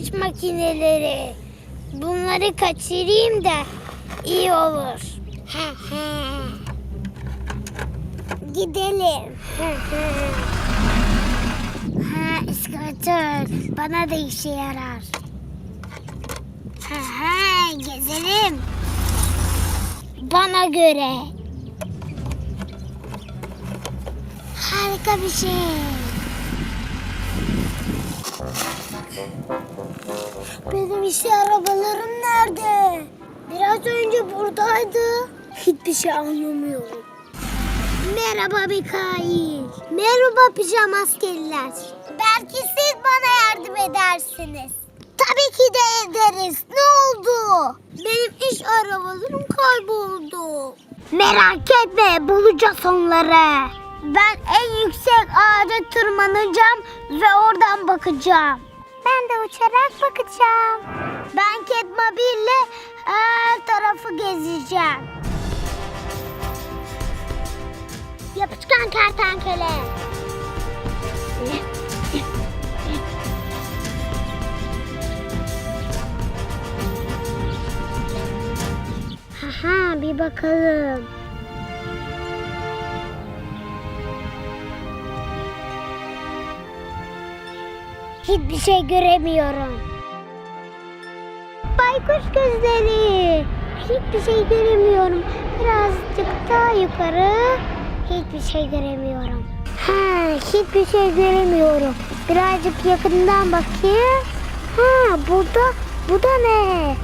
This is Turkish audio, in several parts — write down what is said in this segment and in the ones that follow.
iş makineleri. Bunları kaçırayım da iyi olur. Gidelim. ha, iskvatör. Bana da işe yarar. Ha, gezelim. Bana göre. Harika bir şey. Benim işe arabalarım nerede? Biraz önce buradaydı. Hiçbir şey anlamıyorum. Merhaba Mikail. Merhaba pijama askeriler. Belki siz bana yardım edersiniz. Tabii ki de ederiz. Ne oldu? Benim iş arabalarım kayboldu. Merak etme bulacağız onları. Ben en yüksek ağaca tırmanacağım ve oradan bakacağım. Ben de uçarak bakacağım. Ben Catmobile'le her tarafı gezeceğim. Yapışkan kertenkele. Haha bir bakalım. Hiçbir şey göremiyorum. Baykuş gözleri. Hiçbir şey göremiyorum. Birazcık daha yukarı. Hiçbir şey göremiyorum. Ha, hiçbir şey göremiyorum. Birazcık yakından bakayım. Ha, burada, bu da ne?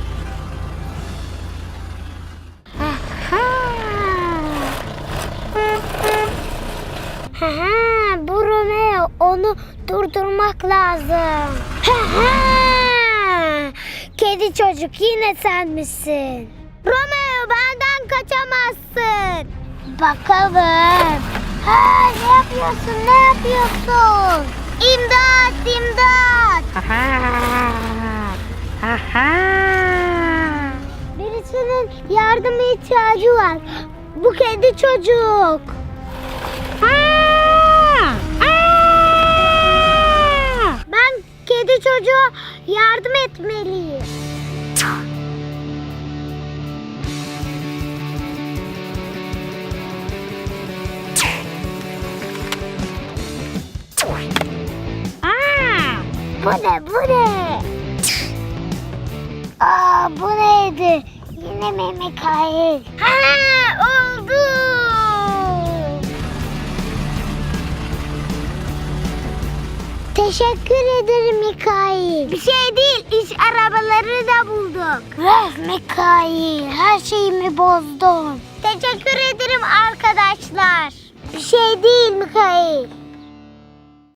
Aha. Ha, bu Romeo. Onu durdurmak lazım. Kedi çocuk yine sen misin? Romeo benden kaçamazsın. Bakalım. Ha, ne yapıyorsun? Ne yapıyorsun? İmdat, imdat. Birisinin yardıma ihtiyacı var. Bu kedi çocuk. Bu ne bu ne? Aa bu neydi? Yine mi Mikail? Ha oldu. Teşekkür ederim Mikail. Bir şey değil, iş arabaları da bulduk. Öf Mikail, her şeyimi bozdun. Teşekkür ederim arkadaşlar. Bir şey değil Mikail.